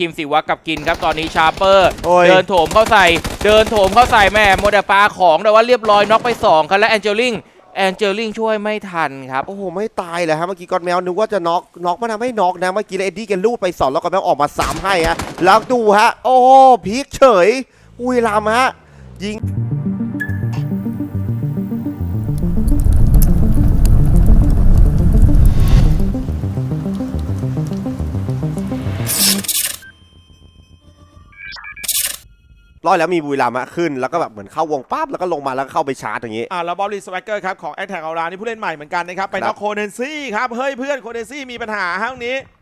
คิมสิวักกับกินครับตอนนี้ชาร์เปอร์ โอ้ย เดินโถมเข้าใส่ เดินโถมเข้าใส่แม่โมเดลปาของแต่ว่าเรียบร้อยน็อกไป2ครับและแองเจลิงแองเจลิงช่วยไม่ทันครับโอ้โห ไม่ตายเลยฮะ เมื่อกี้กอนแมวนึกว่าจะน็อกน็อกมันทำให้น็อกนะ เมื่อกี้เอ็ดดี้แกลูดไปสองแล้วกอนแมวออกมาสามให้ฮะ แล้วดูฮะ โอ้โหพลิกเฉย อุยลามฮะ ยิง ร้อยแล้วมีบุรีรัมย์ฮะขึ้นแล้วก็แบบเหมือนเข้าวงปั๊บแล้วก็ลงมาแล้วก็เข้าไปชาร์จอย่างนี้ อ่าแล้วบอลลีสแวกเกอร์ครับของแอ t แทกเอารานี่ผู้เล่นใหม่เหมือนกันนะครับไปครับน็อกโคเนนซี่ครับเฮ้ยเพื่อนโคเนนซี่มีปัญหาฮะตรงนี้โ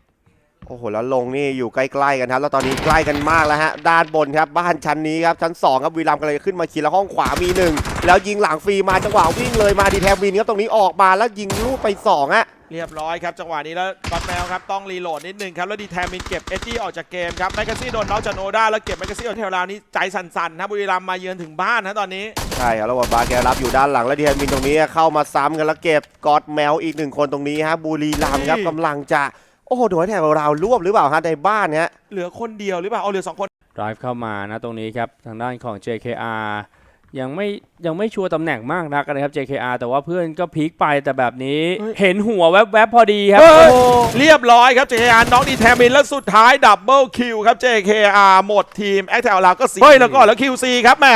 อ้โหแล้วลงนี่อยู่ใกล้ๆกันครับแล้วตอนนี้ใกล้กันมากแล้วฮะด้านบนครับบ้านชั้นนี้ครับชั้น2ครับวีรัมย์กำลังจะขึ้นมาเคลียร์แล้วห้องขวามีหนึ่งแล้วยิงหลังฟรีมาจังหวะวิ่งเลยมาดีแทวินครับตรงนี้ออกมาแล้วยิงลูกไป2ฮะเรียบร้อยครับจังหวะนี้แล้วกอตแมวครับต้องรีโหลดนิดนึงครับแล้วดีแทมินเก็บเอจี้ออกจากเกมครับแมกกาซี่โดนน็อกจากโนด้าแล้วเก็บแมกกาซี่ออกเทลราวนี้ใจสั่นๆนะบุรีรัมย์มาเยือนถึงบ้านนะตอนนี้ใช่ครับแล้วบอลบาแกรับอยู่ด้านหลังแล้วดีแทวินตรงนี้เข้ามาซ้ำกันแล้วเก็บกอดแมวอีกหนึ่งคนตรงนี้ฮะบุรีรัมย์ครับเฮ้ยกำลังจะ โอ้โหโดนแถวเรารวบหรือเปล่าฮะในบ้านเนี้ยเหลือคนเดียวหรือเปล่าเอาเหลือสองคน drive เข้ามานะตรงนี้ครับ ทางด้านของ JKR ยังไม่ยังไม่ชัวร์ตำแหน่งมากนักนะครับ JKR แต่ว่าเพื่อนก็พีคไปแต่แบบนี้ เฮ้ย เห็นหัวแวบๆพอดีครับเฮ้ยโอ้โหเรียบร้อยครับ JKR น้องดีแทมินแล้วสุดท้ายดับเบิลคิวครับ JKR หมดทีมแอ t แทกเอาราก็สีเฮ้ยแล้วก็แล้ว QC ครับแม่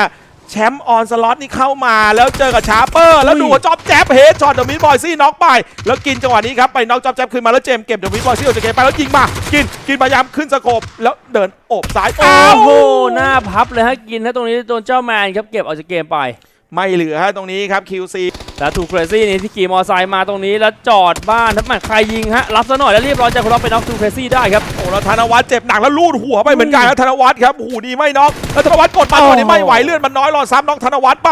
แชมป์ออนสล็อตนี่เข้ามาแล้วเจอกับชาร์เปอร์แล้วดูว่าจ็อบแจ๊บเฮดช็อตเดอะมิดบอยซี่น็อกไป แล้วกินจังหวะนี้ครับ ไปน็อกจ็อบแจ๊บคืนมาแล้วเจมส์เก็บเดอะมิดบอยซี่ออกจากเกมไปแล้วยิงมา กินกินพยายามขึ้นสโคปแล้วเดินโอบซ้ายโอ้อ้าวโหหน้าพับเลยฮะกินนะตรงนี้โดนเจ้าแมนครับเก็บออกจากเกมไป ไม่เหลือฮะตรงนี้ครับ QC แล้วถูกเฟรซี่นี่ที่ขี่มอไซค์มาตรงนี้แล้วจอดบ้านถ้ามันใครยิงฮะรับซะหน่อยแล้วเรียบร้อยจากคนรับไปน็อกทูเฟรซี่ได้ครับโอ้แล้วธนวัฒน์เจ็บหนักแล้วลูดหัวไปเหมือนกันแล้วธนวัฒน์ครับหูดีไม่น็อกแล้วธนวัฒน์กดมาตอนนี้ไม่ไหวเลือดมันน้อยรอซ้ำน็อกธนวัฒน์ไป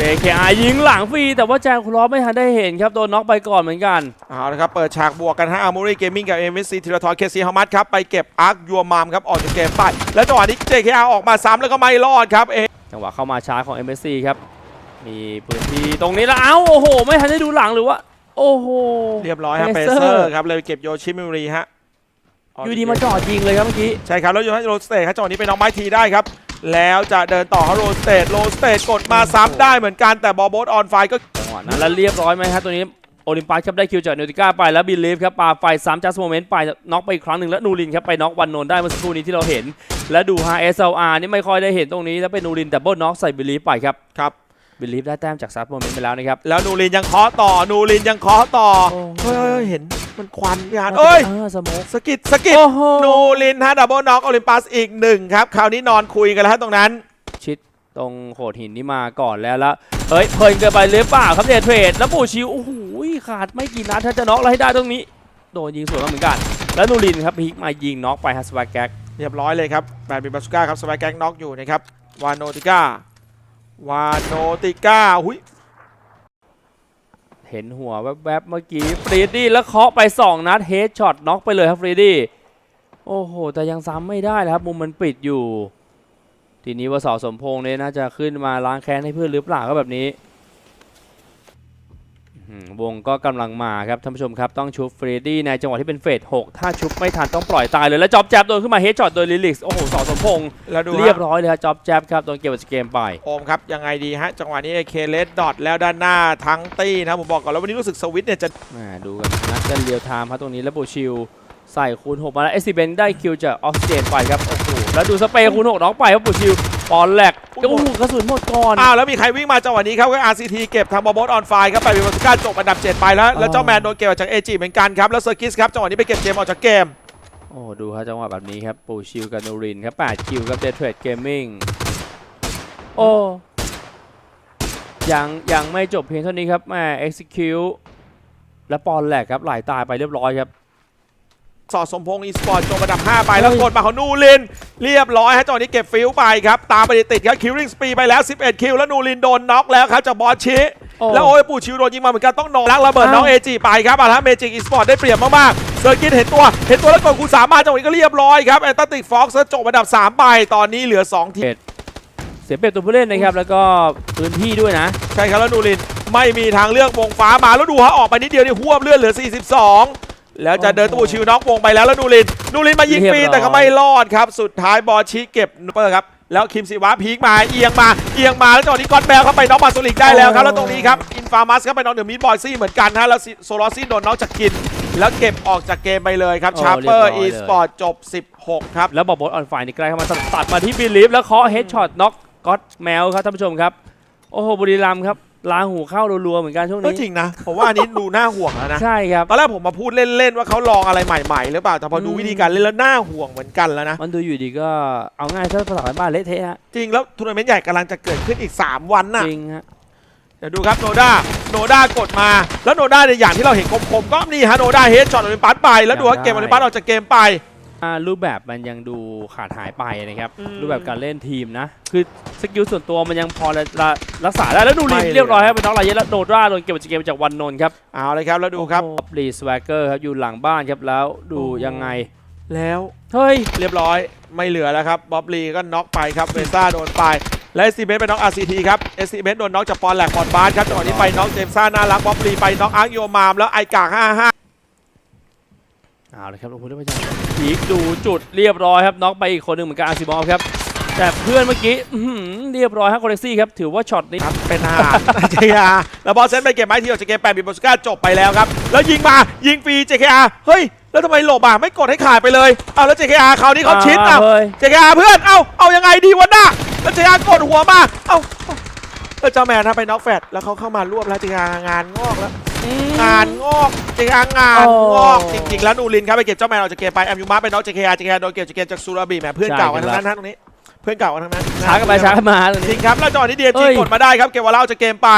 JKR ยิงหลังฟรีแต่ว่าแจงครอฟไม่ทันได้เห็นครับโดนน็อกไปก่อนเหมือนกันเอาละครับเปิดฉากบวกกันฮะอาร์มูรี่เกมมิ่งกับ MSC ธีรทรเคซีฮามัดครับไปเก็บอาร์คยัวมามครับออกจากเกมไปแล้วจังหวะนี้ JKR ออกมาซ้ำแล้วก็ไม่รอดครับเอ จังหวะเข้ามาช้าของ MSC ครับ มีพื้นที่ตรงนี้แล้วเอ้าโอ้โห ไม่ทันได้ดูหลังหรือว่า โอ้โห เรียบร้อยฮะเป Pacer เซอร์ครับเลยเก็บโยชิมิรีฮะอยู่ดีมาจอดยิงเลยครับเมื่อกี้ ใช่ครับ แล้วโยฮันโรสเตทครับจังหวะนี้เป็นน้องไม้ทีได้ครับ แล้วจะเดินต่อฮะโรสเตทโรสเตทกดมาซ้ำได้เหมือนกันแต่บอลโบสออนไฟก็จังหวะนั้นแล้วเรียบร้อยไหมครับตัวนี้ โอลิมปัสครับได้คิวจากเนติก้าไปแล้วบิลลีฟครับปาไฟซ้ำจัสโมเมนต์ไปน็อกไปอีกครั้งหนึ่งแล้วนูรินครับไปน็อกวันโนนได้เมื่อสักครู่นี้ที่เราเห็น และดูฮา SLR นี่ไม่ค่อยได้เห็นตรงนี้แล้วเป็นนูรินแต่เบิลน็อกใส่บิลลีฟไปครับครับบิลลีฟได้แต้มจากซัสโมเมนต์ไปแล้วนะครับแล้วนูรินยังเคาะต่อนูรินยังเคาะต่อโอ้เฮ้ยเฮ้ยเฮ้ยเห็นมันควันพี่ฮาร์ดเอ้ยเออสโมกสะกิดสะกิดโอ้โหนูรินฮะดับเบิลน็อกโอลิมปัสอีกหนึ่งครับคราวนี้นอนคุยกันแล้วฮะตรงนั้น ชิดตรงโขดหินนี่มาก่อนแล้วแล้ว เฮ้ยเพลินเกินไปหรือเปล่าครับเดทเทรดแล้วปูชิวโอ้โหขาดไม่กี่นัดถ้าจะน็อกแล้วให้ได้ตรงนี้ โดนยิงสวนมาเหมือนกัน แล้วนูรินครับพีกมายิงน็อกไปฮัสวาแก๊กเรียบร้อยเลยครับแบนบิบาสุก้าครับสวายแก๊งน็อกอยู่นะครับวานโนติก้าวานโนติก้าหุยเห็นหัวแวบๆเมื่อกี้ฟรีดี้แล้วเคาะไป 2 นัดเฮดช็อตน็อกไปเลยครับฟรีดี้โอ้โห แต่ยังซ้ำไม่ได้นะครับมุมมันปิดอยู่ ทีนี้ว่าสอสมพงษ์เนี่ยน่าจะขึ้นมาล้างแค้นให้เพื่อนหรือเปล่าก็แบบนี้อื้อหือวงก็กำลังมาครับท่านผู้ชมครับต้องชุบฟรีดี้ในจังหวะที่เป็นเฟส6ถ้าชุบไม่ทันต้องปล่อยตายเลยแล้วจ็อบแจ๊บโดนขึ้นมาเฮดช็อตโดยลิลิกส์โอ้โหสอสมพงษ์แล้วดูเรียบฮะร้อยเลยครับจ็อบแจ๊บครับโดนเก็บจากเกมไปโอมครับยังไงดีฮะจังหวะนี้เคเลสดอทแล้วด้านหน้าทั้งตี้นะผมบอกก่อนแล้ววันนี้รู้สึกสวิตช์เนี่ยจะแหม่ดูกันนัดกันเรียวไทม์ครับตรงนี้แล้วโบชิล ใส่คูณ6มาแล้วเอซิเบนได้คิวจากออกซิเจนไปครับโอ้โหแล้วดูสเปรย์คูณ6น้องไปครับโบชิลปอนแหลกโอ้โหกระสุนหมดก่อนอ้าวแล้วมีใครวิ่งมาจังหวะนี้ครับก็ RCT เก็บทางบอลบอสออนไฟครับไปบิบาสุก้าจบอันดับ7ไปแล้วแล้วเจ้าแมนโดนเก็บออกจากเอจิเหมือนกันครับแล้วเซอร์กิสครับจังหวะนี้ไปเก็บเจมส์ออกจากเกมโอ้ดูครับจังหวะแบบนี้ครับโบชิลกับนูรินครับ8คิวครับเดทเทรดเกมมิ่งโอ้ยังยังไม่จบเพียงเท่านี้ครับแหม่ execute และปอนแหลกครับไหลตายไปเรียบร้อยครับ สอดสมพงษ์อีสปอร์ตจบอันดับ 5 ไปแล้วกดมาของนูริน เรียบร้อยฮะจังหวะนี้เก็บฟิลไปครับ ตามไปติดๆครับคิวริงสปีไปแล้ว 11 คิว แล้วนูรินโดนน็อกแล้วครับจากบอสชิโอ้แล้วโอ้ยปู่ชิวโดนยิงมาเหมือนกันต้องนอนลักระเบิดน้องเอจิไปครับอะฮะเมจิกอีสปอร์ตได้เปรียบมากๆเซอร์กิตเห็นตัว เห็นตัวแล้วกดคูณสามมาจังหวะนี้ก็เรียบร้อยครับแอนตติกฟ็อกซ์จบอันดับ 3 ไปตอนนี้เหลือ 2 ทีมเสียเปรียบตัวผู้เล่นนะครับแล้วก็พื้นที่ด้วยนะ ใช่ครับแล้วนูรินไม่มีทางเลือกวงฟ้ามาแล้วดูฮะออกไปนิดเดียวนี่หวบเลือดเหลือ 42 แล้วจะเดินตู้ชิวน็อกวงไปแล้วแล้วนูรินนูรินมายิงฟรีเรียบร้อยแต่ก็ไม่รอดครับ สุดท้ายบอลชีเก็บนูเปอร์ครับแล้วคิมซิวะพีกมาเอียงมาเอียงมาแล้วจังหวะนี้กอนแบลเข้าไปน็อกมาโซลิกได้แล้วครับแล้วตรงนี้ครับอินฟามัสเข้าไปน็อกเดอะมิดบอยซี่เหมือนกันฮะแล้วโซลอซี่โดนน็อกจากกินแล้วเก็บออกจากเกมไปเลยครับโอ้ชาร์เปอร์เรีอียบร้อยเลยสปอร์ตจบ 16 ครับ แล้วบอลบอลออนไฟนี่ใกล้เข้ามาตัดมาที่บิลีฟแล้วเคาะเฮดช็อตน็อกก็อตแมวครับท่านผู้ชมครับ โอ้โหบุรีรัมย์ครับ ลาหูเข้ารัวๆเหมือนกันช่วงก็นี้จริงนะผมว่าอันนี้ดูน่าห่วงแล้วนะใช่ครับ ตอนแรกผมมาพูดเล่นๆว่าเขาลองอะไรใหม่ๆหรือเปล่าแต่พอดูอืม วิธีการเล่นแล้วน่าห่วงเหมือนกันแล้วนะมันดูอยู่ดีก็เอาง่ายถ้าภาษาบ้านเละเทะฮะจริงแล้วทัวร์นาเมนต์ใหญ่กำลังจะเกิดขึ้นอีก 3 วันน่ะ จริงฮะ เดี๋ยวดูครับโนด้าโนด้ากดมา แล้วโนด้าในยอย่างที่เราเห็นคมๆก็นี่ฮะโนด้าเฮดช็อตโอลิมปัสไป แล้วดูว่าเกมโอลิมปัสออกจากเกมไปอ่า รูปแบบมันยังดูขาดหายไปนะครับ อืม รูปแบบการเล่นทีมนะ คือสกิลส่วนตัวมันยังพอละรักษาได้ แล้วดูรีไม่เลยเรียบร้อยครับเป็นน้องลายเยอะแล้วโดดราโดนเก็บจากเกมจากวันนนท์ครับเอาเลยครับแล้วดูครับรีสวกเกอร์ครับอยู่หลังบ้านครับแล้วดูโอ้โหยังไง แล้วเฮ้ย เรียบร้อยไม่เหลือแล้วครับบ๊อบลีก็น็อกไปครับเวซ่าโดนไป และเอสซีเบสไปน็อกอาร์ซีทีครับเอสซีเบสโดนน็อกจากปอนแหลกปอนบาสครับจังหวะนี้ไปน็อกเจมซ่าน่ารักบ๊อบลีไปน็อกอาร์คโยมามแล้วไอกาก55 เอาเลยครับโอ้โหเรียกว่าจะพีคดูจุดเรียบร้อยครับน็อกไปอีกคนหนึ่งเหมือนกันอาร์ซิบอลครับ แต่เพื่อนเมื่อกี้อื้อหือเรียบร้อยครับโคเรซี่ครับ ถือว่าช็อตนี้ ครับเป็นอาหารเจคอาแล้วบอลเซนไปเก็บไม้ที่ออกจากเกมแปดบิบอสก้าจบไปแล้วครับ แล้วยิงมายิงฟรีเจคอาเฮ้ย แล้วทำไมหลบอะไม่กดให้ขาดไปเลยเอาแล้วเจคอาคราวนี้เขาชิดอ่าอะเฮ้ยเจคอาเพื่อนเอ้าเอายังไงดีวะน่ะแล้วเจคอากดหัวมาเอ้าเอ้าแล้วเจ้าแมนนะไปน็อกแฟดแล้วเขาเข้ามารวบแล้วเจคอางานงอกแล้ว งานงอกเจคอางานโอ้งอกจริงๆแล้วนูรินครับไปเก็บเจ้าแมนออกจากเกมไปแอมยูมาไปน็อกเจคอาเจคอาโดนเก็บจากเกมจากซูราบีแหมเพื่อนเก่ากันทั้งนั้นนะตรงนี้เพื่อนเก่ากันทั้งนั้นช้ากันไปช้ากันมาตรงจนี้ริงครับแล้วจังหวะนี้ดีเอ็เอ้จียกดมาได้ครับเก็บวาล่าออกจากเกมไป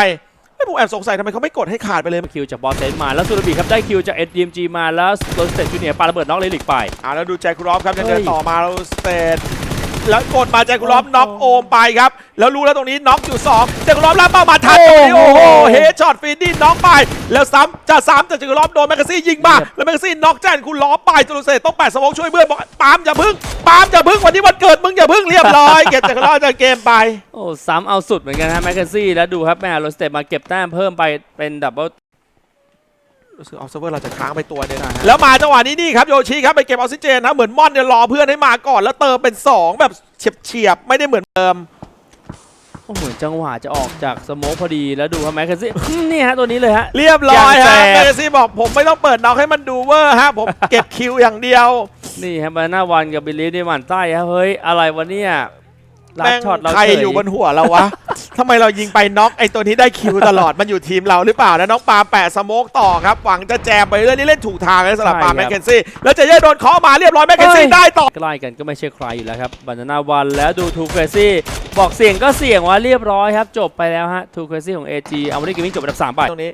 ไม่ผมแอบสงสัยทำไมเขาไม่กดให้ขาดไปเลยคิวจากบอลเซนมาแล้วซูรบีครับได้คิวจาก SDMG มาแล้วโดนสเตทจูเนียร์ปาระเบิดน็อกเลลิกไปอ่าแล้วดูแจ็คคูรอฟครับยังเฮ้เดิยนต่อมาแล้วสเตท แล้วกดมาแจ็คคูรอฟน็อกโอมไปครับ แล้วรู้แล้วตรงนี้น็อกอยู่2แจ็คคูรอฟล่าเป้ามาทันตรงนี้โอ้โหเฮดช็อตฟีดดี้น็อกไป แล้วซ้ำจะซ้ำแต่แจ็คคูรอฟโดนแมกกาซี่ยิงมาแล้วแมกกาซี่น็อกแจนคุณล้อไปจุลเศษต้องแปดสมองช่วยเพื่อนบอกปาล์มอย่าพึ่งปาล์มอย่าพึ่งวันนี้วันเกิดมึงอย่าพึ่งเรียบร้อยเก็บแจ็คคูรอฟจากเกมไปโอ้ซ้ำเอาสุดเหมือนกันฮะแมคคาซี่แล้วดูครับแม่โรสเตทมาเก็บแต้มเพิ่มไปเป็นดับเบิล รู้สึกออฟเซอร์เวอร์เราจะค้างไปตัวหนึงใช่ฮะแล้วมาจังหวะนี้นี่ครับโยชิครับไปเก็บออกซิเจนนะเหมือนม่อนเนี่ยรอเพื่อนให้มาก่อนแล้วเติมเป็น 2 แบบเฉียบๆไม่ได้เหมือนเดิมโอ้เหมือนจังหวะจะออกจากสโมกพอดีแล้วดูครับแมคคาซี่นี่ฮะตัวนี้เลยฮะ เรียบร้อยอย่างฮะแสบเมซี่บอกผมไม่ต้องเปิดน็อกให้มันดูเวอร์ฮะผมเก็บคิวอย่างเดียว นี่ฮะบานาวันกับบิลลี่นี่หมันใต้ครับเฮ้ยอะไรวะเนี่ยลัดแม่งช็อตเราใครเฉยอยู่บนหัวเราวะ ทำไมเรายิงไปน็อกไอ้ตัวนี้ได้คิวตลอด มันอยู่ทีมเราหรือเปล่านะน้องปาล์มแปะสโมกต่อครับหวังจะแจมไปเรื่อยนี่เล่นถูกทางเลยสำหรับปาล์มแมคเคนซี่แล้วเจเย่โดนเคาะมาเรียบร้อยแมคเคนซี่ได้ต่อใกล้กันก็ไม่ใช่ใครอยู่แล้วครับบานานาวันแล้วดูทูเครซี่บอกเสียงก็เสียงว่าเรียบร้อยครับจบไปแล้วฮะทูเครซี่ของ AG เอามาได้เกมมิ่งจบอันดับ3ไปตรงนี้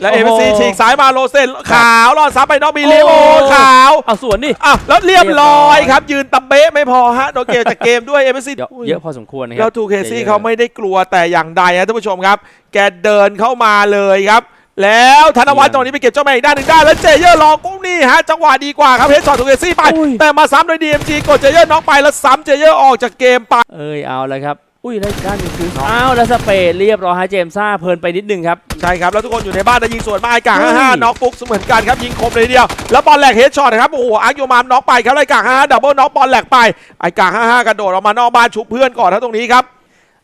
แล้วโอ้เอโหฟซีฉีกซ้ายมาโรเซนขาวรอดซับไปนอกบีเลโอโอ้ขาวเอาส่วนนี่อะแล้วเรียบร้อยเรียบร้อยครับ ยืนตะเบ๊ะไม่พอฮะโดนเกมจากเกมด้วยเอฟซีเยอะเยอะพอสมควรนะคแล้รัวทูเคซี่เขาไม่ได้กลัวแต่อย่างใดฮะท่านผู้ชมครับ แกเดินเข้ามาเลยครับแล้วธนวัฒน์ตรงนี้ไปเก็บเจ้าแม่อีกด้านหนึ่งได้แล้วเจเยอร์ลองปุ๊บนี่ฮะจังหวะดีกว่าครับเฮดช็อตทูเคซี่ไปอุ้ยแต่มาซ้ำโดย DMG กดเจเยอร์น็อกไปแล้วซ้ำเจเยอร์ออกจากเกมไป เอ้ยเอาเลยครับ อุ้ยแล้วอีกด้านหนึงคืออ้าวแล้วสเปรย์เรียบร้อยฮะเจมส์ซ่าเพลินไปนิดนึงครับ ใช่ครับ แล้วทุกคนอยู่ในบ้านจะยิงสวนมาไอ้กากเฮ้ยห้าน็อกปุ๊กเหมือนกันครับยิงคมเลยทีเดียว แล้วบอลแหลกเฮดช็อตนะครับโอ้โหอาร์คโยมามน็อกไปครับไอ้กากห้าดับเบิลน็อกบอลแหลกไปไอ้กากห้ากระโดดออกมานอกบ้านชุบเพื่อนก่อนนะตรงนี้ครับ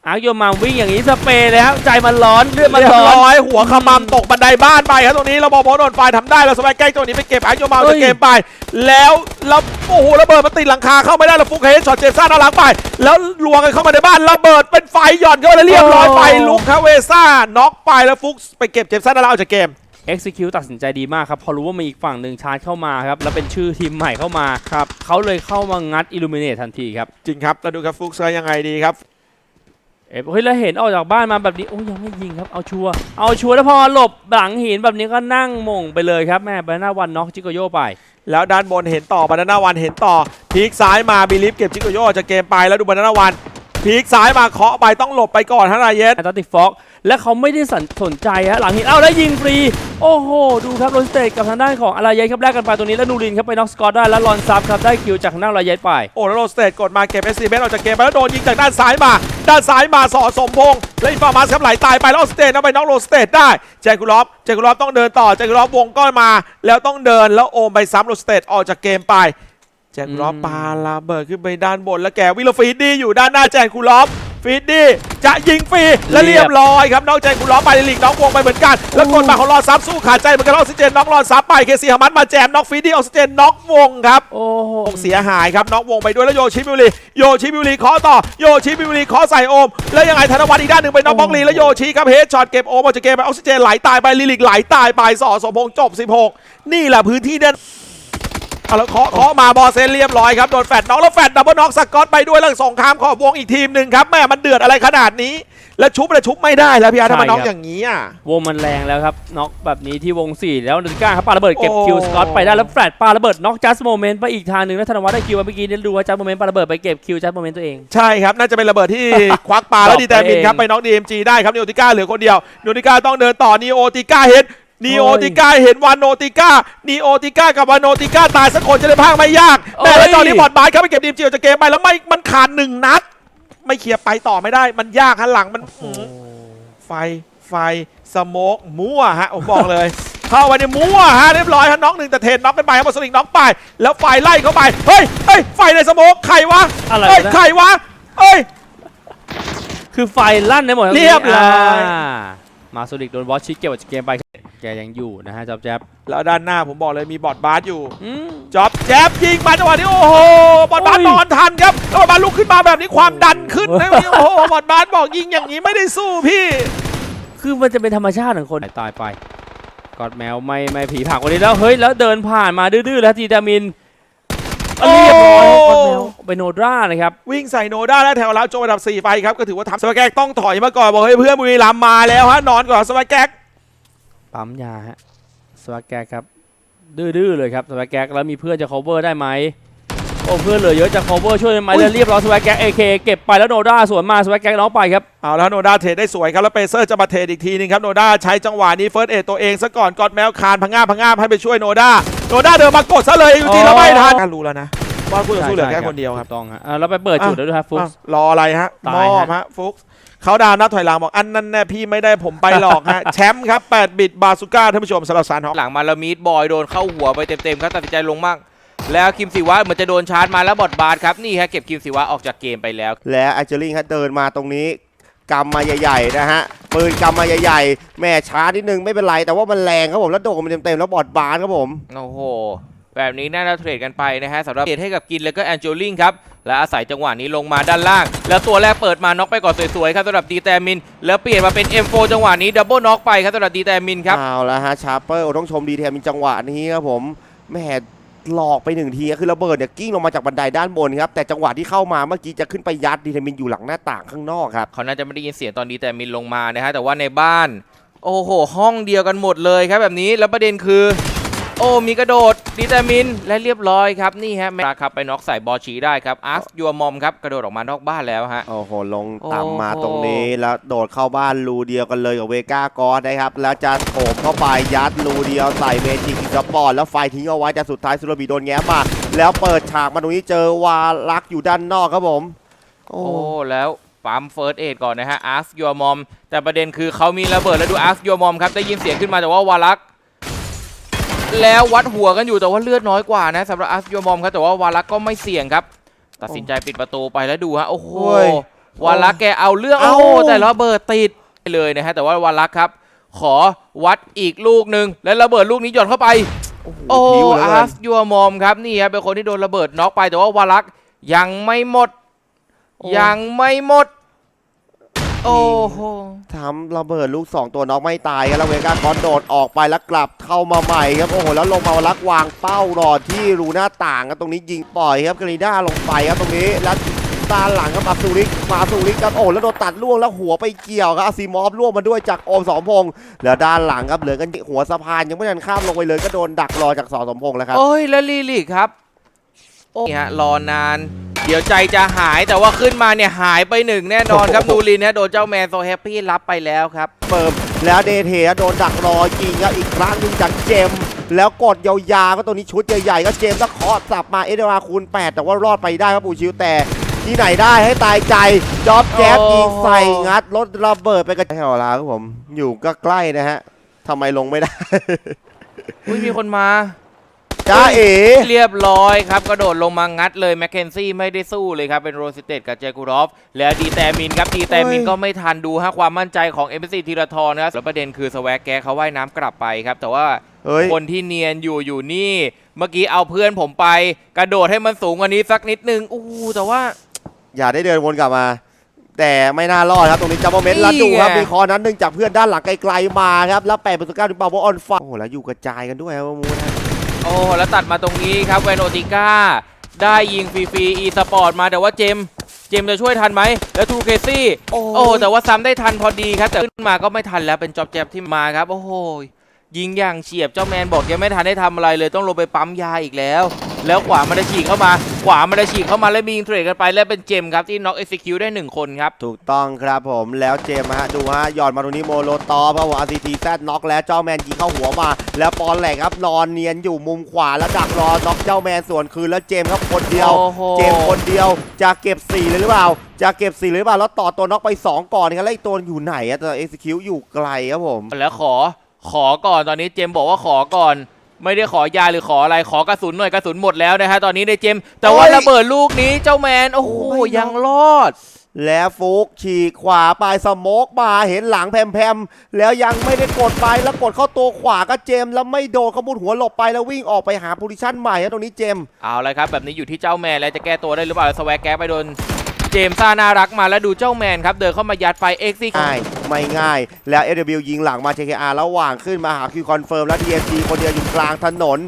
อาร์คโยมามวิ่งอย่างนี้สเปรย์เลยครับใจมันร้อนเลือดมันเรียบร้อนร้อยหัวขมำตกบันไดบ้านไปครับตรงนี้เราบอลบอลโดนไฟทำได้แล้วสบายใกล้ตัวนี้ไปเก็บอาร์คโยมามเฮ้จะย เกมไป แล้วแล้วโอ้โหระเบิดมาติดหลังคาเข้าไม่ได้แล้วฟุกเฮดช็อตเจมซ่าด้านหลังไป แล้วลวงกันเข้ามาในบ้านระเบิดเป็นไฟหย่อนเข้าไปแล้วเรียบร้อยไฟลุกครับเวซ่าน็อกไปแล้วฟุกไปเก็บเจมซ่าด้านหลังออกจากเกม Execute ตัดสินใจดีมากครับ พอรู้ว่ามีอีกฝั่งหนึ่งชาร์จเข้ามาครับ แล้วเป็นชื่อทีมใหม่เข้ามาครับ เขาเลยเข้ามางัด Illuminate ทันทีครับ จริงครับแล้วดูครับฟุกจะยังไงดีครับ เอ๊ะเฮ้ยแล้วเห็นออกจากบ้านมาแบบนี้โอ้ยยังไม่ยิงครับเอาชัวร์เอาชัวร์แล้วพอหลบหลังหินแบบนี้ก็นั่งหม่งไปเลยครับแม่บานาวันน็อกจิโกโยไป แล้วด้านบนเห็นต่อบานานาวันเห็นต่อพีกซ้ายมาบีลิฟเก็บจิโกโยออกจากเกมไปแล้วดูบานานาวันพีกซ้ายมาเคาะไปต้องหลบไปก่อนฮะนายเยสแอตติฟ็อก และเขาไม่ได้สนสนใจฮะหลังหินเอ้าแล้วยิงฟรี โอ้โห ดูครับโรสเตทกับทางด้านของอารายเยสครับแลกกันไปตรงนี้แล้วนูรินครับไปน็อกสกอร์ได้แล้วลอนซับครับได้คิวจากทางด้านอารายเยสไป โอ้แล้วโรสเตทกดมาเก็บเอสซีเบนออกจากเกมไปแล้วโดนยิงจากด้านซ้ายมา ด้านซ้ายมาสอสมพงษ์แล้วอินฟามาสครับไหลตายไปแล้วโรสเตทเอาไปน็อกโรสเตทได้แจกุลอฟแจกุลอฟต้องเดินต่อแจกุลอฟวงก็มา แล้วต้องเดินแล้วโอมไปซ้ำโรสเตทออกจากเกมไปแจกุลอฟอืมปาลาเบิร์ขึ้นไปด้านบนแล้วแกวิลฟีดดี้อยู่ด้านหน้าแจกุลอฟ ฟีดดี้จะยิงฟรีและเรียบร้อยครับนอกแจกุลอฟไปลีกน้องวงไปเหมือนกัน แล้วกดมาของรอนซับสู้ขาดใจเหมือนกันออกซิเจนน็อกรอนซับไปเคซีฮามัดมาแจมน็อกฟีดดี้ออกซิเจนน็อกวงครับโอ้โหเสียหายครับน็อกวงไปด้วยแล้วโยชิบิวลีโยชิบิวลีเคาะต่อโยชิบิวลีเคาะใส่โอม แล้วยังไงธนวัฒน์อีกด้านหนึ่งไปน็อกบล็อกลีแล้วโยชิครับเฮดช็อตเก็บโอมออกจากเกมไปออกซิเจนไหลตายไปลิลิกไหลตายไปสอสมพงษ์จบ 16 นี่แหละพื้นที่เด่น เอาแล้วเคาะเคาะมาบอลเซนเรียบร้อยครับโดนแฟดน็อกแล้วแฟดดับเบิลน็อกสกอตไปด้วยแล้วส่งข้ามขอบวงอีกทีมหนึ่งครับแม่มันเดือดอะไรขนาดนี้ แล้วชุบเลยชุบไม่ได้แล้วพี่อาร์ตถ้ามันน็อกอย่างนี้อะ วงมันแรงแล้วครับน็อกแบบนี้ที่วง 4 แล้วนาฬิกาครับปาระเบิดเก็บโอ้คิวสกอตไปได้แล้วแฟลตปาระเบิดน็อกจัสโมเมนต์ไปอีกทางหนึ่งแล้วธนวัฒน์ได้คิวไปเมื่อกี้นี่ดูว่าจัสโมเมนต์ปาระเบิดไปเก็บคิวจัสโมเมนต์ตัวเอง ใช่ครับน่าจะเป็นระเบิดที่ ควักปลาแล้วตอบดีแต่มินครับไปไปเองน้องดีเอ็มจีได้ครับนีโอติก้าเหลือคนเดียวนีโอติก้าต้องเดินต่อนีโอติก้าเห็น นีโอติก้าเห็นวานโนติก้านีโอติก้ากับวานโนติก้าตายสักคนจะได้พากไม่ยากแต่แล้วตอนนี้บอดบาสครับไปเก็บดีมจีออกจากเกมไปแล้วไม่มันขาดหนึ่งนัด ไม่เคลียร์ไปต่อไม่ได้ มันยากฮะหลังมันอื้อหือไฟไฟสโมกมั่วฮะผมบอกเลยเข้าไปในมั่วฮะเรียบร้อยฮะน็อกหนึ่งแต่เทนน็อกกันไปครับบอสลิงน็อกไป แล้วไฟไล่เข้าไปเฮ้ยเฮ้ยไฟในสโมกใครวะอะไรเฮ้ยวะใครวะเอ้ยคือไฟลั่นในหมดทั้งเรียบร้อยา มาโซลิกโดนบอสชิกเก็บออกจากเกมไป แกยังอยู่นะฮะจับแจ๊บแล้วด้านหน้าผมบอกเลยมีบอดบาสอยู่อืม จ็อบแจ๊บยิงมาจังหวะนี้โอ้โหบอดบาสโอ้ยนอนทันครับแล้วบอดบาสลุกขึ้นมาแบบนี้ความดันขึ้นนะโอ้โหบอดบาสบอกยิงอย่างนี้ไม่ได้สู้พี่ คือมันจะเป็นธรรมชาติของคนตายไปกอดแมวไม่ไม่ผีผักวันนี้แล้วเฮ้ยแล้วเดินผ่านมาดื้อๆแล้วทีดามินโอ้เรียบร้อยกอดแมว ไปโนดรานะครับ วิ่งใส่โนด้าและแถวแล้วโจอันดับ 4 ไปครับ ก็ถือว่าทำสวาแกกต้องถอยมาก่อน บอกเฮ้ยเพื่อนบุรีรัมย์มาแล้วฮะนอนก่อนสวาแกกปั๊มยาฮะสวักแกกครับ ดื้อๆเลยครับสวักแกกแล้วมีเพื่อนจะ cover ได้ไหมโอ้เพื่อนเหลือเยอะจะ cover ช่วยได้ไหมแล้วเรียบร้อยสวักแกกเอเคเก็บไปแล้วโนด้าสวนมาสวักแกกน้องไปครับ เอาแล้วโนด้าเทรดได้สวยครับ แล้วเปเซอร์จะมาเทรดอีกทีนึงครับโนด้าใช้จังหวะนี้เฟิร์สเอตัวเองซะก่อนกอดแมวคานพังงาบพังงาบให้ไปช่วยโนด้าโนด้าเดินมากดซะเลยจริงๆแล้วไม่ทันรู้แล้วนะ ว่าคู่ต่อสู้เหลือแค่คนเดียวครับถูกต้องฮะอะแล้วไปเปิดจุดแล้วด้วยครับฟุก อ้าวรออะไรฮะตามยอฮะบฮะฟุกเขาดาวนับถอยหลังบอกอันนั้นแน่พี่ไม่ได้ผมไปหรอกฮะ แชมป์ครับ 8 บิตบาซูก้าท่านผู้ชมสำหรับซานฮอกหลังมาแล้วมีดบอยโดนเข้าหัวไปเต็มๆครับตัดสินใจลงมาก แล้วคิมสิวะเหมือนจะโดนชาร์จมาแล้วบอดบาร์ครับนี่ฮะเก็บคิมสิวะออกจากเกมไปแล้ว และอาเจลิงครับเดินมาตรงนี้กำมาใหญ่ๆนะฮะปืนกำมาใหญ่ๆแม่ช้านิดนึงไม่เป็นไรแต่ว่ามันแรงครับผมแล้วโดนมันเต็มๆแล้วบอดบานครับผม โอ้โห แบบนี้น่าจะเทรดกันไปนะฮะสำหรับเทรดให้กับกินแล้วก็แอนเจลิงครับ และอาศัยจังหวะนี้ลงมาด้านล่าง แล้วตัวแรกเปิดมาน็อกไปก่อนสวยๆครับสำหรับดีแตมิน แล้วเปลี่ยนมาเป็น M4 จังหวะนี้ดับเบิลน็อกไปครับสำหรับดีแตมินครับเอาละฮะชาร์เปอร์ต้องชมดีเทลมีจังหวะนี้ครับผมแม่หลอกไปหนึ่งทีครับคือระเบิดเนี่ยกิ้งลงมาจากบันไดด้านบนครับแต่จังหวะที่เข้ามาเมื่อกี้จะขึ้นไปยัดดีเทลมินอยู่หลังหน้าต่างข้างนอกครับเขาน่าจะไม่ได้ยินเสียงตอนดีแต่มินลงมานะฮะแต่ว่าในบ้าน โอ้โห ห้องเดียวกันหมดเลยครับแบบนี้แล้วประเด็นคือ โอ้มีกระโดดดีแต่มินและเรียบร้อยครับนี่ฮะแม็กครับไปน็อกใส่บอชีได้ครับอาร์ฟยัวมอมครับกระโดดออกมานอกบ้านแล้วฮะ โอ้โหลงโอ้ต่ำมาตรงนี้แล้วโดดเข้าบ้านรูเดียวกันเลยกับเวก้ากอสนะครับแล้วจะโถมเข้าไปยัดรูเดียวใส่เมจิกอีกสปอร์ตแล้วไฟทิ้งเอาไว้แต่สุดท้ายสุรบีโดนแง้มมา แล้วเปิดฉากมาตรงนี้เจอวาลักอยู่ด้านนอกครับผม โอ้โอ้แล้วปั๊มเฟิร์สเอดก่อนนะฮะอาร์ฟยัวมอมแต่ประเด็นคือเขามีระเบิดแล้วดูอาร์ฟยัวมอมครับได้ยินเสียงขึ้นมาแต่ว่าวาลัก แล้ววัดหัวกันอยู่แต่ว่าเลือดน้อยกว่านะสำหรับอาร์ฟยัวมอมครับแต่ว่าวาลักก็ไม่เสี่ยงครับ ตัดสินใจปิดประตูไปแล้วดูฮะโอ้โหโอ้ยวาลักแกเอาเรื่องเอ้า โอ้แต่ระเบิดติดเลยนะฮะแต่ว่าวาลักครับ ขอวัดอีกลูกหนึ่งแล้วระเบิดลูกนี้หย่อนเข้าไป โอ้ผิวเหลืออาเกิร์นฟยัวมอมครับนี่ครับเป็นคนที่โดนระเบิดน็อกไปแต่ว่าวาลักยังไม่หมดโอ้ยังไม่หมด โอ้โหทำระเบิดลูก 2 ตัวน้องไม่ตายครับแล้วเวก้ากอสโดดออกไปแล้วกลับเข้ามาใหม่ครับ โอ้โห แล้วลงมาวาลักวางเป้ารอที่รูหน้าต่างครับตรงนี้ยิงปล่อยครับกรีด้าลงไปครับตรงนี้แล้วด้านหลังครับมาซูริกมาซูริกครับโอ้แล้วโดนตัดล่วงแล้วหัวไปเกี่ยวครับอาซีมอฟล่วงมาด้วยจากโอมสองพงษ์แล้วด้านหลังครับเหลือกันหัวสะพานยังไม่ทันข้ามลงไปเลยก็โดนดักรอจากสองสมพงษ์แล้วครับโอ้ยแล้วลีลิกครับโอ้นี่ฮะรอนาน เดี๋ยวใจจะหายแต่ว่าขึ้นมาเนี่ยหายไปหนึ่งแน่นอนครับโอ้นูโหรินนะโดนเจ้าแมนโซแฮปปี้รับไปแล้วครับเฟิร์มแล้วเดเทโดนดักรอยิงครับอีกครั้งหนึงจากเจมส์แล้วกดยาวๆก็ตัวนี้ชุดใหญ่ๆก็เจมส์แล้วเคาะสับมาเอเดราคูณ 8 แต่ว่ารอดไปได้ครับปูชิวแต่ที่ไหนได้ให้ตายใจจอบแจ๊บโอ้ยิงใส่งัดรถระเบิดไปกับแถวลาครับผม อยู่ก็ใกล้นะฮะทำไมลงไม่ได้อุ้ยมีคนมา จ้าเอ๋เรียบร้อยครับ กระโดดลงมางัดเลยแมคเคนซี่ไม่ได้สู้เลยครับ เป็นโรซิเตตกับเจกูรอฟ แล้วดีแต่มินครับ ดีแต่มินก็ไม่ทันดูฮะความมั่นใจของเอ็มซีธีรทรนะครับแล้วประเด็นคือสแวกแกเขาว่ายน้ำกลับไปครับ แต่ว่าเฮ้ยคนที่เนียนอยู่อยู่นี่ เมื่อกี้เอาเพื่อนผมไป กระโดดให้มันสูงกว่านี้สักนิดนึงอู้แต่ว่า อย่าได้เดินวนกลับมา แต่ไม่น่ารอดครับตรงนี้จัมโบเมนต์นี่แล้วดูครับไงมีคอนั้นหนึ่งจากเพื่อนด้านหลังไกลๆมาครับแล้วแปดเป็นสก้าถึงเปาโบออนฟาโอ้โหแล้วอยู่กระจายกันด้วยครับมูนะ โอ้ แล้วตัดมาตรงนี้ครับเวนโอติก้า ได้ยิงฟรีๆอีสปอร์ตมาแต่ว่าเจมส์เจมส์จะช่วยทันไหม แล้วทูเคซี่โอ้โอ้ แต่ว่าซ้ำได้ทันพอดีครับ แต่ขึ้นมาก็ไม่ทันแล้วเป็นจอบแจบที่มาครับ โอ้โห ยิงอย่างเฉียบเจ้าแมนบอกยังไม่ทันได้ทำอะไรเลยต้องลงไปปั๊มยาอีกแล้ว แล้วขวามันจะฉีกเข้ามา ขวามันจะฉีกเข้ามาแล้วมียิงเทรดกันไป แล้วเป็นเจมส์ครับที่น็อกเอ็กซิคิวได้หนึ่งคนครับ ถูกต้องครับผมแล้วเจมส์ฮะดูฮะหย่อนมาตรงนี้โมโลตอฟครับผมอาร์ซีทีแซดน็อกแล้วเจ้าแมนยิงเข้าหัวมา แล้วปอนแหลกครับนอนเนียนอยู่มุมขวาแล้วดักรอน็อกเจ้าแมนส่วนคืนแล้วเจมส์ครับคนเดียวโอ้โหเจมส์คนเดียวจะเก็บ4เลยหรือเปล่าจะเก็บ4เลยหรือเปล่าแล้วต่อตัวน็อกไป 2 ก่อนครับแล้วอีกตัวอยู่ไหนอะแต่เอ็กซิคิวอยู่ไกลครับผมแล้วขอ ขอก่อนตอนนี้เจมส์บอกว่าขอก่อน ไม่ได้ขอยาหรือขออะไรขอกระสุนหน่อยกระสุนหมดแล้วนะฮะตอนนี้ในเจมส์แต่ว่าโอ้ย ระเบิดลูกนี้เจ้าแมนโอ้โหโอ้ยยังรอด แล้วฟุกฉีกขวาไปสโมกมาเห็นหลังแพมๆ แล้วยังไม่ได้กดไปแล้วกดเข้าตัวขวาก็เจมส์แล้วไม่โดนเขาบุดหัวหลบไปแล้ววิ่งออกไปหาโพซิชั่นใหม่ครับตรงนี้เจมส์เอาเลยครับแบบนี้อยู่ที่เจ้าแมนแล้วจะแก้ตัวได้หรือเปล่าสแวกแกไปโดนเจมส์ซ่าน่ารักมาแล้วดูเจ้าแมนครับ เดินเข้ามายัดไปเอ็กซี่ง่ายไม่ง่าย แล้ว AW ยิงหลังมา JKR ระหว่างขึ้นมาหาคิวคอนเฟิร์มแล้ว DMG คนเดียวอยู่กลางถนน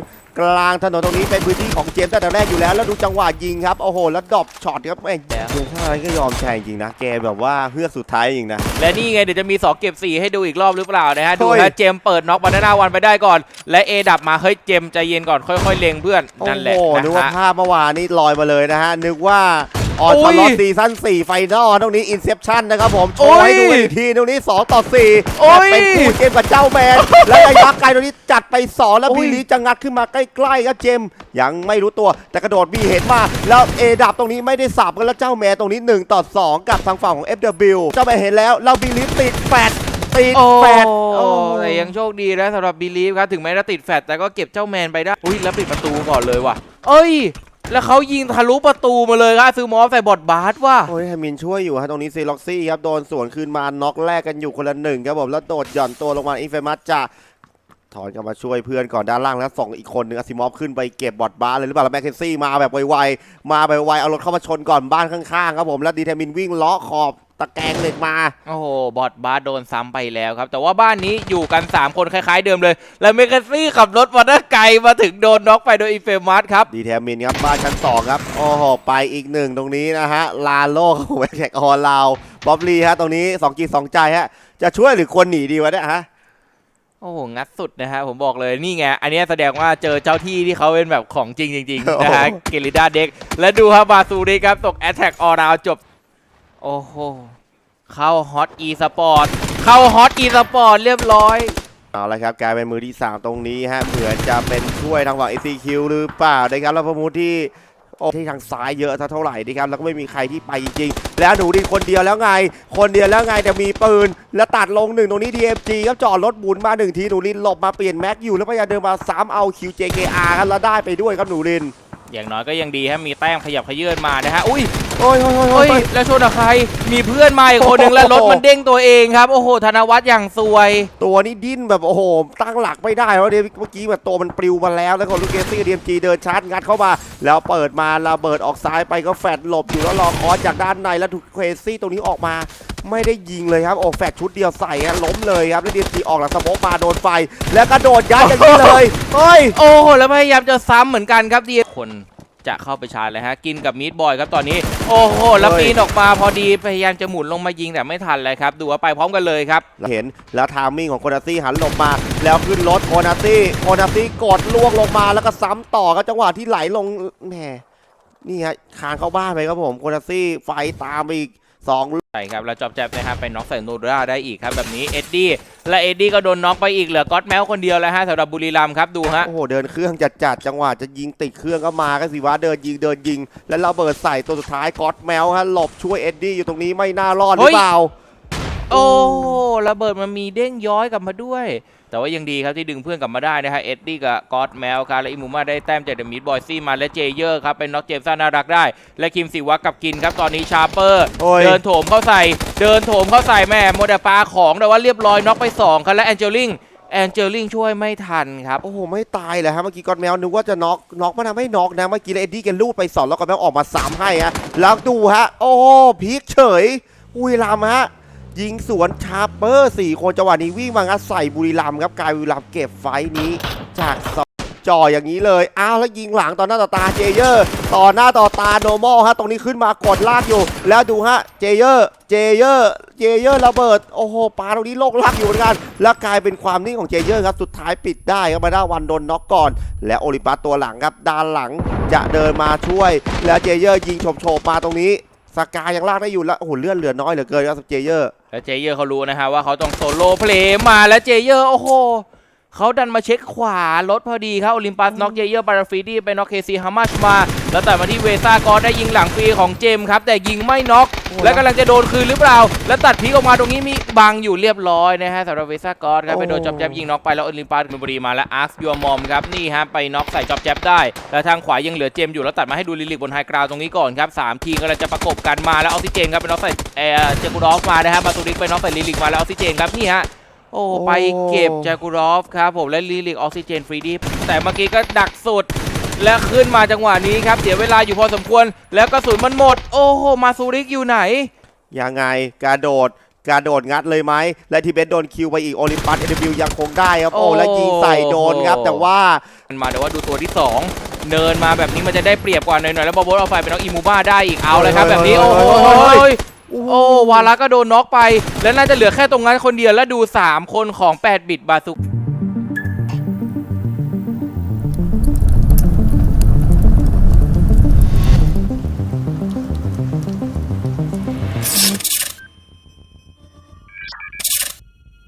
กลางถนนตรงนี้เป็นพื้นที่ของเจมส์ตั้งแต่แรกอยู่แล้ว แล้วดูจังหวะยิงครับโอ้โหแล้วดรอปช็อตครับแม่งเจมส์ท่านั้นก็ยอมแชร์จริงๆนะแกแบบว่าเฮือกสุดท้ายจริงนะ และนี่ไงเดี๋ยวจะมี2เก็บ4ให้ดูอีกรอบหรือเปล่านะฮะเฮ้ดูยนะเจมส์เปิดน็อกบานาน่าวันไปได้ก่อน และเอดับมาเฮ้ยเจมส์ใจเย็นก่อนค่อยๆเล็งเพื่อนโอ้นั่นแหละโหนะนึกว่าฮะภาพเมื่อวานนี้ลอยมาเลยนะฮะนึกว่า ออนโอ้สยล็อตซีซั่น4ไฟนอลตรงนี้อินเซปชั่นนะครับผมโชโอ้ว์ยให้ดูอีกทีตรงนี้ 2 ต่อ4โอ้ยและเป็นคู่เจมส์กับเจ้าแมน แล้วระยะไกลตรงนี้จัดไป 2 แล้วโอ้ยบีลีจะงัดขึ้นมาใกล้ๆครับเจมส์ยังไม่รู้ตัวแต่กระโดดบีเห็นมา แล้วเอดับตรงนี้ไม่ได้สับกันแล้วเจ้าแมนตรงนี้ 1 ต่อ 2 กับทางฝั่งของ FW เจ้าแมนเห็นแล้วเราบีลีติดแฟดติดโอ้แฟดโอ้แต่ยังโชคดีนะสำหรับบีลีฟครับถึงแม้จะติดแฟตแต่ก็เก็บเจ้าแมนไปได้อุ้ยแล้วปิดประตูก่อนเลยว่ะ เอ้ย แล้วเขายิงทะลุประตูมาเลยครับซื้อมอฟใส่บอดบาสว่ะโอ้ยฮามินช่วยอยู่ฮะตรงนี้ซีล็อกซี่ครับโดนสวนคืนมาน็อกแรกกันอยู่คนละหนึ่งครับผมแล้วโดดหย่อนตัวลงมาอินเฟมัสจะถอนกลับมาช่วยเพื่อนก่อนด้านล่างแล้วส่งอีกคนหนึ่งอาซิมอฟขึ้นไปเก็บบอดบาสเลยหรือเปล่าแล้วแมคเคนซี่มาแบบไวๆมาแบบไวๆเอารถเข้ามาชนก่อนบ้านข้างๆครับผมแล้วดีเทมินวิ่งล้อขอบ ตะแกรงเหล็กมา โอ้โห บอดบาสโดนซ้ำไปแล้วครับ แต่ว่าบ้านนี้อยู่กัน 3 คนคล้ายๆเดิมเลย แล้วเมกาซี่ขับรถมาได้ไกลมาถึงโดนน็อกไปโดยอีเฟมัสครับ ดีเทมินครับ บ้านชั้นสองครับ โอ้โห ไปอีกหนึ่งตรงนี้นะฮะ ลาโลของแวกแขกออนลาวบ๊อบลีฮะ ตรงนี้สองกีสองใจฮะ จะช่วยหรือควรหนีดีวะเนี่ยฮะโอ้โห งัดสุดนะฮะ ผมบอกเลยนี่ไง อันเนี้ยแสดงว่าเจอเจ้าที่ที่เขาเป็นแบบของจริงจริงๆนะฮะ เกลิดาเด็ก และดูครับบาซูริครับ ตกแอตแทกออราวจบ โอ้โห เข้าฮอตอีสปอร์ต เข้าฮอตอีสปอร์ตเรียบร้อย เอาละครับกลายเป็นมือที่ 3 ตรงนี้ฮะเหมือนจะเป็นช่วยทางฝั่ง ACQ หรือเปล่านะครับแล้วประมูลที่โอ้ที่ทางซ้ายเยอะเท่าไหร่นะครับแล้วก็ไม่มีใครที่ไปจริงๆแล้วหนูดินคนเดียวแล้วไง คนเดียวแล้วไงแต่มีปืน แล้วตัดลงหนึ่งตรงนี้ DMG ครับจอดรถหมุนมาหนึ่งทีหนูรินหลบมาเปลี่ยนแม็กอยู่แล้วพยายามเดินมาซ้ำเอา QJKR ครับแล้วได้ไปด้วยครับหนูริน อย่างน้อยก็ยังดีฮะมีแต้มขยับขยื่นมานะฮะ อุ้ย โอ้ยโอ้ยโอ้ยเฮ้โอ้ยยแล้วชนกับใคร มีเพื่อนมาอีกคนหนึ่งแล้วรถมันเด้งตัวเองครับ โอ้โห ธนวัฒน์อย่างซวย ตัวนี้ดิ้นแบบโอ้โหตั้งหลักไม่ได้เพราะเดี๋ยวเมื่อกี้แบบตัวมันปลิวมาแล้วแล้วคนลูกเกซี่ดีเอ็มจีเดินชาร์จงัดเข้ามา แล้วเปิดมาระเบิดออกซ้ายไปก็แฟดหลบอยู่แล้วรอคอสจากด้านในแล้วถูกเคซี่ตรงนี้ออกมา ไม่ได้ยิงเลยครับโอ้แฟดชุดเดียวใส่ฮะล้มเลยครับแล้วดีเอ็มจีออกหลังสโมกมาโดนไฟ แล้วกระโดดยัดอย่างนี้เลยเฮ้ย โอ้โห แล้วพยายามจะซ้ำเหมือนกันครับดีคน จะเข้าไปชาร์จเลยฮะ กินกับมิดบอยครับตอนนี้ โอ้โหแล้วปีนออกมาพอดีพยายามจะหมุนลงมายิงแต่ไม่ทันเลยครับ ดูว่าไปพร้อมกันเลยครับ เห็นแล้วทามมิ่งของโคนาซี่หันหลบมา แล้วขึ้นรถโคนาซี่โคนาซี่กดล่วงลงมาแล้วก็ซ้ำต่อครับจังหวะที่ไหลลงแหมนี่ฮะคานเข้าบ้านไปครับผมโคนาซี่ไฟตามไปอีก สองใช่ครับ แล้วจอบแจ๊บนะครับไปน็อกใส่โนดราได้อีกครับแบบนี้เอ็ดดี้และเอ็ดดี้ก็โดนน็อกไปอีกเหลือก็อตแมวคนเดียวแล้วฮะสำหรับบุรีรัมย์ครับดูฮะโอ้โหเดินเครื่องจัดจัดๆจังหวะจะยิงติดเครื่องก็มาก็สิวะเดินยิงเดินยิง แล้วเราเบิดใส่ตัวสุดท้ายกอดแมวฮะหลบช่วยเอ็ดดี้อยู่ตรงนี้ไม่น่ารอดหรือเปล่า โอ้ระเบิดมันมีเด้งย้อยกลับมาด้วย แต่ว่ายังดีครับที่ดึงเพื่อนกลับมาได้นะฮะเอ็ดดี้กับก็อตแมวครับและอิมูมาได้แต้มจากเดอะมิดบอยซี่มาและเจเยอร์ครับเป็นน็อกเจมส์ซ่าน่ารักได้ และคิมสิวักกับกินครับตอนนี้ชาร์เปอร์โอ้ยเดินโถมเข้าใส่ เดินโถมเข้าใส่แม่โมเดลปาของแต่ว่าเรียบร้อยน็อกไปสองครับและแองเจลิงแองเจลิงช่วยไม่ทันครับโอ้โหไม่ตายเลยฮะเมื่อกี้กอดแมวนึกว่าจะน็อกน็อกมันทำให้น็อกนะเมื่อกี้เอ็ดดี้แกลูดไปสองแล้วกอดแมวออกมาสามให้ฮะแล้วดูฮะโอ้โหพลิกเฉยบุรีรัมย์ฮะ ยิงสวนชาร์เปอร์สี่คนจังหวะนี้วิ่งมางัดใส่บุรีรัมย์ครับกายบุรีรัมย์เก็บไฟนี้จากสองจ่ออย่างนี้เลยอ้าวแล้วยิงหลังต่อหน้าต่อตาเจเยอร์ต่อหน้าต่อตาโนมอลฮะตรงนี้ขึ้นมากดลากอยู่ แล้วดูฮะเจเยอร์เจเยอร์เจเยอร์ระเบิดโอ้โหปาตรงนี้โลกลักอยู่เหมือนกันแล้วกลายเป็นความนิ่งของเจเยอร์ครับสุดท้ายปิดได้ครับมาด้าวันโดนน็อกก่อน และโอลิมปัสตัวหลังครับด้านหลังจะเดินมาช่วย แล้วเจเยอร์ยิงโฉบๆมาตรงนี้สกายยังลากได้อยู่แล้วโอ้โหเลื่อนเหลือน้อยเหลือเกินครับเจเยอร์ แล้วเจเยอร์เขารู้นะฮะว่าเขาต้องโซโล่เพลย์มาแล้วเจเยอร์โอ้โห เขาดันมาเช็คขวารถพอดีครับโอลิมปัสน็อกเจเยอร์บาราฟีดี้ไปน็อกเคซีฮามาชมา แล้วแต่มาที่เวซ่ากอนได้ยิงหลังฟรีของเจมส์ครับ แต่ยิงไม่น็อกโอ้แล้วกำลังจะโดนคืนหรือเปล่า แล้วตัดพีกออกมาตรงนี้มีบังอยู่เรียบร้อยนะฮะสำหรับเวซ่ากอนครับไปโดนจอบแจ๊บยิงน็อกไปแล้วโอลิมปัสมินบุรีมาแล้วอาร์คยัวมอมครับนี่ฮะไปน็อกใส่จอบแจ๊บได้ แล้วทางขวายังเหลือเจมส์อยู่แล้วตัดมาให้ดูลิลิกบนไฮกราวตรงนี้ก่อนครับสามทีมกำลังจะประกบกันมาแล้วออกซิเจนครับไปน็อกใส่เออเจกูรอฟมานะฮะมาตูริกไปน็อกใส่ลิลิกมาแล้วออกซิเจนครับนี่ฮะ โอ้ไปเก็บจากูรอฟครับผมและลีลิกออกซิเจนฟรีดีแต่เมื่อกี้ก็ดักสุด และขึ้นมาจังหวะนี้ครับ เสียเวลาอยู่พอสมควร แล้วกระสุนมันหมด โอ้โห มาซูริกอยู่ไหน ยังไงกระโดดกระโดดงัดเลยไหม และทีเบสโดนคิวไปอีกโอลิมปัสเอวิวยังคงได้ครับ โอ้โอ้แล้วยิงใส่โดนครับ แต่ว่ามันมาแต่ว่าดูตัวที่ 2 เนินมาแบบนี้มันจะได้เปรียบกว่าหน่อยๆแล้วบอลโบสเอาไฟเป็นน้องอิมูบ้าได้อีกเอาเลยครับแบบนี้โอ้โห โอ้วาระก็โดนน็อกไป แล้วน่าจะเหลือแค่ตรงนั้นคนเดียวแล้วดู 3 คนของ 8 บิตบาซุก